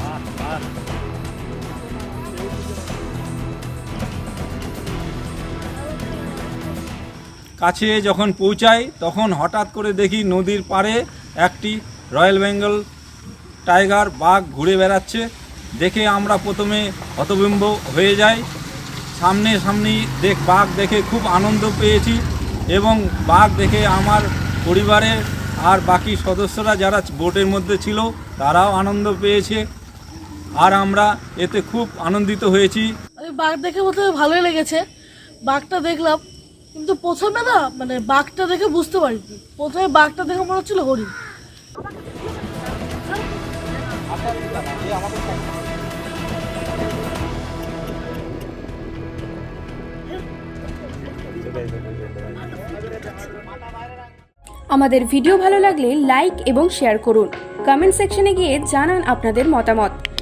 Ah, ah. কাছে যখন পৌঁছাই, তখন হঠাৎ করে দেখি নদীর পাড়ে একটি রয়্যাল বেঙ্গল টাইগার বাঘ ঘুরে বেড়াচ্ছে। দেখে আমরা প্রথমে হতবিম্ব হয়ে যাই। সামনে সামনে দেখ, বাঘ দেখে খুব আনন্দ পেয়েছি এবং বাঘ দেখে আমার পরিবারের আর বাকি সদস্যরা যারা বোটের মধ্যে ছিল, তারাও আনন্দ পেয়েছে। আর আমরা এতে খুব আনন্দিত হয়েছি। বাঘ দেখে প্রথমে ভালোই লেগেছে। বাঘটা দেখলাম কিন্তু প্রথমে না মানে বাঘটা দেখে বুঝতে পারিনি। প্রথমে বাঘটা দেখে মনে হচ্ছিল হরিণ। আমাদের ভিডিও ভালো লাগলে লাইক এবং শেয়ার করুন। কমেন্ট সেকশনে গিয়ে জানান আপনাদের মতামত।